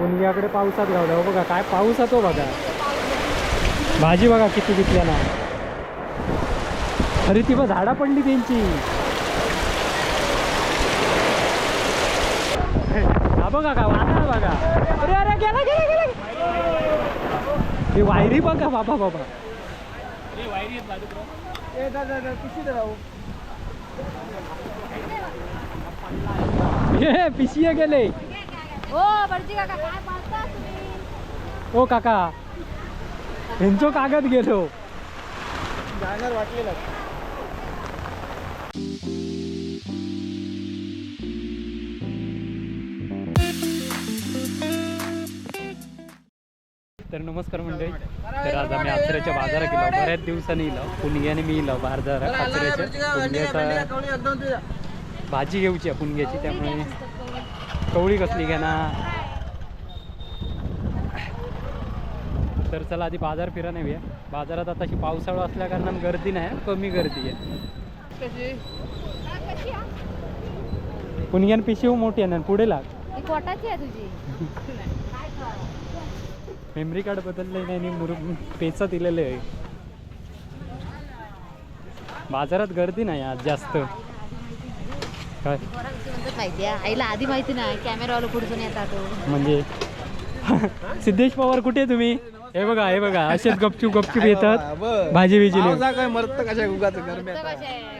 पुणग्याकडे पावसात गावला हो बघा काय पाऊस येतो बघा. भाजी बघा किती विकल्या ना. अरे ती बघ झाडा पडली त्यांची. हा बघा का वाटा बघा. अरे अरे गेला गेला गेला ही वायरी बघा बाबा बाबा. हे पिशिया गेले. ओ काका ह्यांचो कागद गेलो. तर नमस्कार मंडळी. तर आज आम्ही आचऱ्याच्या बाजारात गेलो. बऱ्याच दिवसांनी येलो पुणग्याने मी येलो बाजारात आचऱ्याच्या पुणग्याचा भाजी घेऊची आहे पुणग्याची त्यामुळे कवळी कसली ना. तर चला आधी बाजार फिरा नाही बाजारात आता अशी पावसाळा असल्या कारणान गर्दी नाही कमी गर्दी आहे? पुणग्यान पिशवी मोठी आहे ना पुढे लाग. ही तुझी. मेमरी कार्ड बदललंय नाही आणि मुर पेचा दिलेले आहे. बाजारात गर्दी नाही आज जास्त. काय? म्हणतात माहिती आहे. आईला आधी माहिती नाही. कॅमेरावाला पुढसून येतात तो. म्हणजे? सिद्धेश पवार कुठे तुम्ही? हे बघा हे बघा. असेच गपचूप गपचूप येतात. भाजी बिजी. काय? मरत कशा उगाच?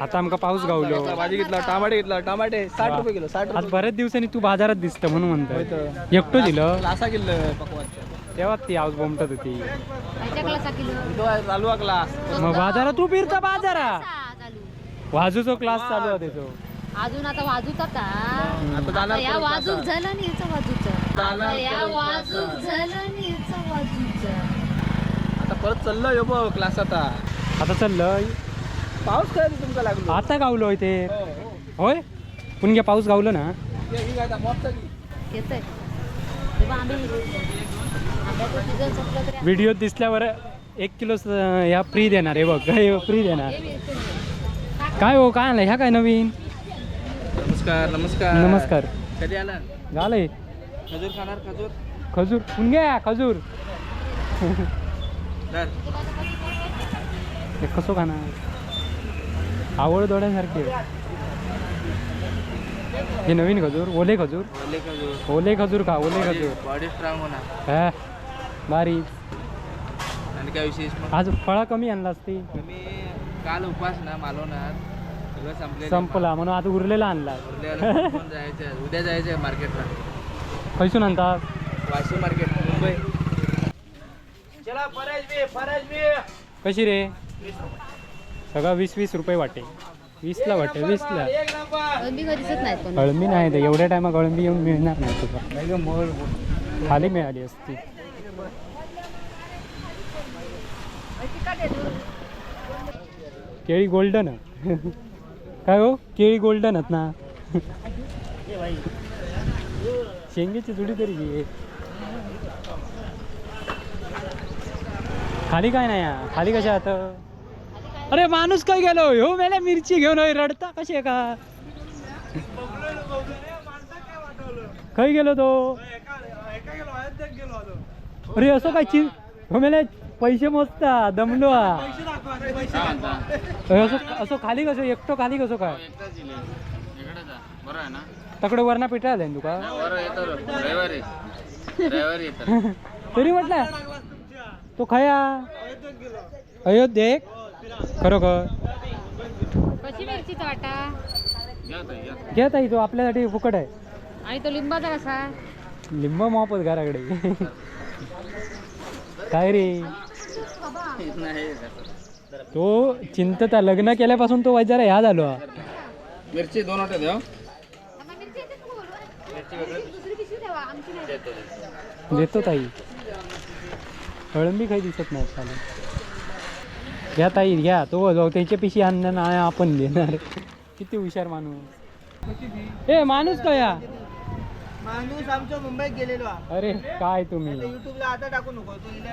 आता. आमका पाऊस गावलो. भाजी घेतला टमाटे घेतला टमाटे. साठ रुपये किलो साठ आज बऱ्याच दिवसांनी तू बाजारात दिसत म्हणून म्हणतोय. रुपये एकटो दिलं. लासा किलो पकवानच्या. तेव्हा ती आवाज बोमटत होती. खायच्या क्लासा किलो तो आहे चालू क्लास. मग बाजारात तू फिरता बाजारा वाजूचो क्लास चालू होते तो. अजून आता वाजूत आता आता जाणार या परत वाजूक आता. झालं आणि याचं वाजूचं. जाणार आता या परत वाजूक झालं आणि याचं वाजूचं. आता परत चाललं यो बघ क्लास आता. आता चाललंय. पाऊस काय तुमका लागलो? आता गावलोय ते. हो, हो. होय? पुणग्या पाऊस गावलो ना. ये, ही काय आता मॉपचा की? येतंय. तेव्हा आंबे. आंब्याचं सीझन संपलं तरी व्हिडिओ दिसल्यावर एक किलो स- ह्या फ्री देणार आहे बघ. फ्री देणार. हे काय हो काय आलं ह्या काय नवीन? नमस्कार नमस्कार. नमस्कार. कधी आला? झालंय. खजूर खाणार खजूर? खजूर. पुणग्या खजूर. धर. हे कसं खाणार? आवड दोड्यासारखे हे नवीन खजूर ओले खजूर. ओले खजूर. ओले खजूर खा ओले खजूर. बॉडी स्ट्रॉंग होणार. हा बारी आणि काय विशेष आज फळं कमी आणला असती. मी काल उपास ना मालवणार सगळं संपले. संपला म्हणून आता उरलेला आणला. जायचं उद्या जायचं आहे मार्केटला. खैसून आणता वाशी मार्केट मुंबई. चला फराज बी फराज बी कशी रे? सगळं वीस वीस रुपये वाटे. वीसला वाटे वीसला. दिसत नाहीत पण कळंबी नाही ते एवढ्या टायमा कळंबी येऊन मिळणार नाही तुला. खाली मिळाली असती. केळी गोल्डन काय हो? केळी गोल्डन आहेत ना. शेंगेची जुडी तरी घे. खाली काय नाही हा. खाली कशा आता अरे माणूस काय गेलो? हो मेल्या मिरची घेऊन रडता कशी आहे का? खय गेलो तो? अरे असं काय चिं हो मेल्या पैसे मोजता दमलो असं असं खाली कसं एकटो खाली कसं काय? आहे तकडे वरणा पिठा आलाय तुका तरी म्हटलं तो खया. अयोध्येक खरोखर. घ्या ताई तो आपल्यासाठी फुकट आहे. आणि तो लिंबाचा कसा लिंब मापत घराकडे. काय रे? तो चिंतता लग्न केल्यापासून तो जरा ह्या झालो. हा. मिरची दोन वाटे द्या. देतो ताई. कळंबी काही दिसत नाही चालेल घ्या ताई घ्या. तो जाऊ त्याच्या पिशी आणणार आपण देणार. किती हुशार माणूस. ए माणूस कया माणूस आमच्या मुंबईत गेलेलो अरे काय तुम्ही? युट्यूबला आता टाकू नको तू इला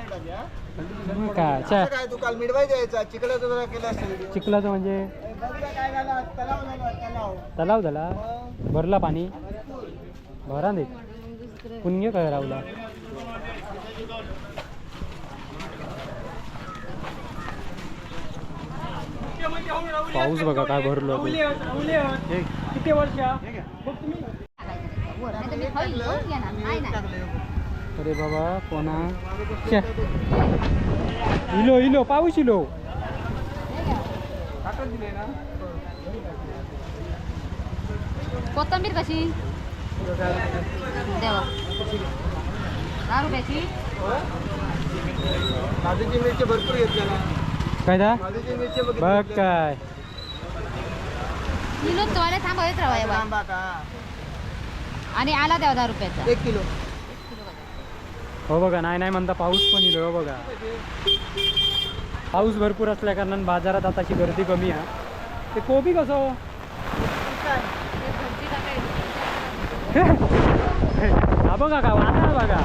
काय? चा काय तू काल मिडवाय द्यायचा चिकलाचा जरा केला असेल चिखलाचं म्हणजे? काय झालं? तलाव झाला तलाव. तलाव झाला? भरला पाणी? भरा दे पुण्य काय रावला पाऊस बघा काय भरलो किती वर्ष वर नाही तर मी खाईल हो, घेणार नाही नाही अरे बाबा कोणा. इलो इलो पाऊस इलो. कोथंबीर कशी? देवा. दहा रुपयाची? काजूची मिरची भरपूर घेतलेला काय दा? बघ काय. किलो तोले थांबवत राहा बाबा आंबा का आणि आला द्यावा दहा रुपयाचा. एक किलो. हो बघा नाही नाही म्हणता पाऊस पण इलो हो बघा. पाऊस भरपूर असल्या कारणान बाजारात आताची गर्दी कमी आहे. ते कोबी कसं हा? बघा का वादळ बघा.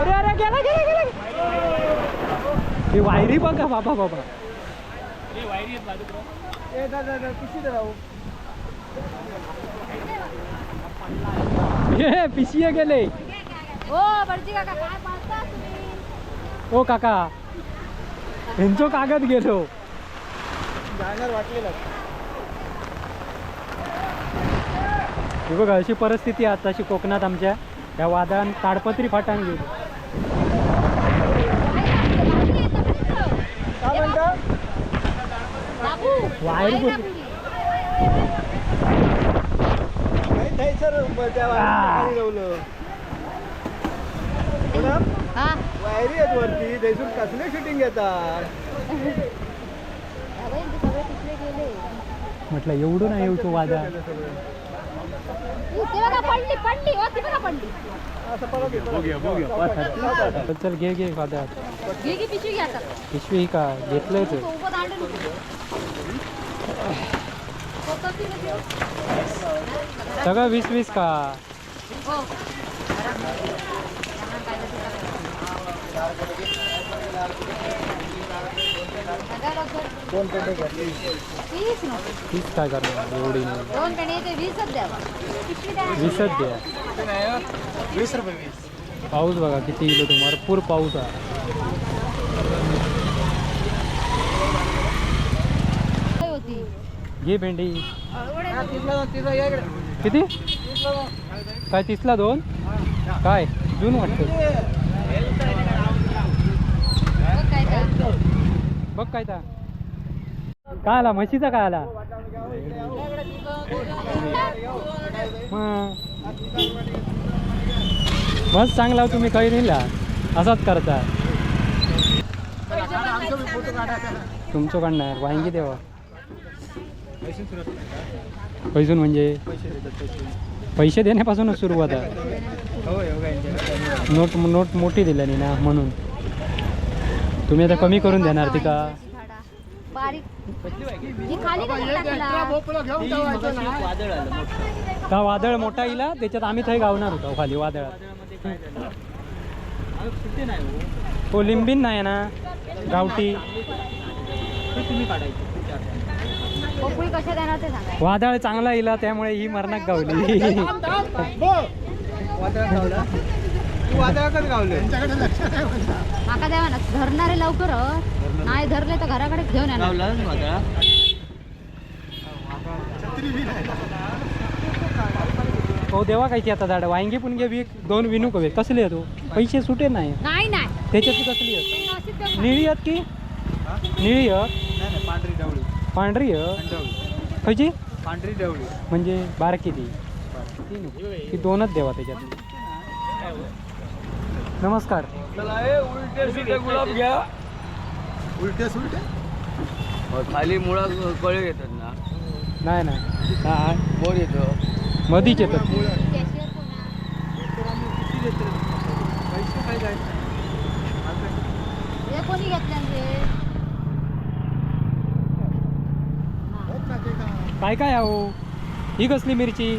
अरे अरे गेला गेला गेला. ही वायरी बघा बाबा बाबा. ए दादा दे राहू. हे पिशिये गेले ओ बडजी काका काय पाहता तुम्ही ओ काका ह्यांचो कागद गेलो जाणार वाटलेलं हे बघा अशी परिस्थिती आहे आताशी कोकणात आमच्या या वादळान ताडपत्री फाटान गेली वायर वायर लावलं. हा. आहेत वरती थैसून कसले शूटिंग गेले. म्हटलं एवढं नाही येऊ वादळ ती बघा पडली पडली ओ ती बघा पडली. असं परत येतो चल चल घे घे की पिशवी का? घेतलंय तू दांडून उभी. कोथिंबीर कशी? सगळं वीस वीस का? दोन पेटे वीस काय करणार एवढी दोन वीसच द्या. वीसच द्या वीस रुपये वीस पाऊस बघा किती इलो तुम्हाला भरपूर पाऊस आहे काय होती घे भेंडी. किती? काय तीसला दोन? काय? जून वाटतो. बघ काय तर. काय ता. काय आला? म्हशीचा काय आला? मस्त चांगला तुम्ही काही नेला असाच करता. तुमचं काढणार वांगी देवा. पैसून म्हणजे? पैसे देण्यापासूनच सुरुवात आहे नोट नोट मोठी दिल्याने ना म्हणून. तुम्ही आता कमी करून देणार ती का? बारीक खाली कशी टाकला. वादळ आलं मोठं. का वादळ मोठा येईल त्याच्यात आम्ही थंय गावणार होतो खाली वादळात. सुट्टी नाही हो. हो लिंबीन नाही ना गावठी. तुम्ही काढायची. पोपळी कशा देणार ते सांगा. वादळ चांगला येईल त्यामुळे ही मरणाक गावली. तू माका द्यावा ना धरणारे लवकर हं. नाही धरले तर घराकडे घेऊन येणार. हो देवा काय ती आता झाड. वांगी पण घे वीक दोन विनू कवे. कसले येतो पैसे सुटे नाही. नाही नाही. त्याच्यात कसली ते नशीब निळी आहेत की? निळी आहेत. नाही नाही पांढरी डवळी. पांढरी डवळी खयची पांढरी डवळी म्हणजे बारकी ती. ती दोनच देवा त्याच्यात नमस्कार. हे उलटे सुलटे गुलाब घ्या. उलटे सुलटे? खाली मुळा कळे येतात ना. नाही नाही. काय मोर येतो. मधीच येतात कोणा? पैसे काय काय हा? ही कसली मिरची?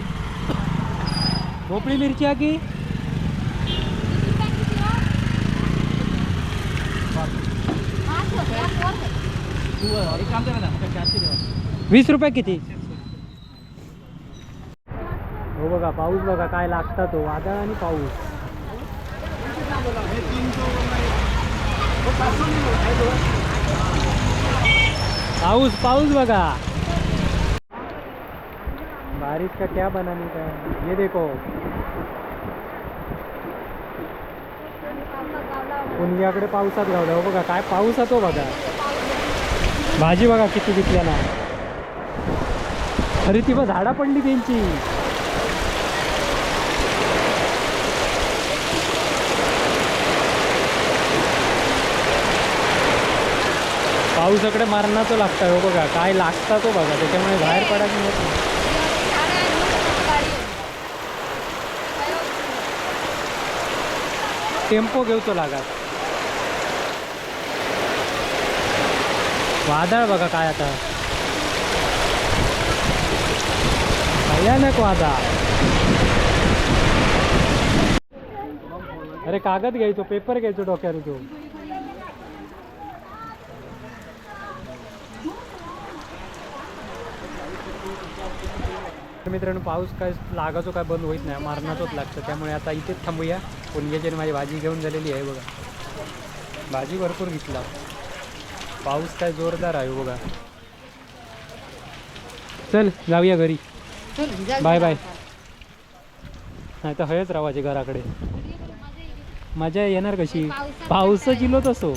भोपळी मिरची आहे की? वीस रुपये किती? हो बघा, पाऊस बघा काय लागता तो. वादळ आणि पाऊस. पाऊस पाऊस बघा. बारिश का क्या बनाने का ये देखो। पुणग्याकडे पावसात गावला हो बघा काय पाऊस तो हो बघा. भाजी बघा किती विकल्या ना. अरे ती बघ झाडा पडली त्यांची. पाऊसाकडे मारणार तो लागता हो बघा काय लागता तो हो बघा त्याच्यामुळे बाहेर पडायचं होत नाही टेम्पो घेऊचो लागत वादळ बघा काय आता. भयानक वादळ. अरे कागद घ्यायचो पेपर घ्यायचो डोक्यावर घेऊन. तर मित्रांनो पाऊस काय लागायचो काय बंद होत नाही मारणाचोच लागतं. त्यामुळे आता इथेच थांबूया. पुणग्याची माझी भाजी घेऊन झालेली आहे बघा. भाजी भरपूर घेतला. पाऊस काय जोरदार आहे हो बघा. चल जाऊया घरी. Bye bye. नाही तर हयच राहायचे घराकडे. मजा येणार कशी? पावसाची लो तसो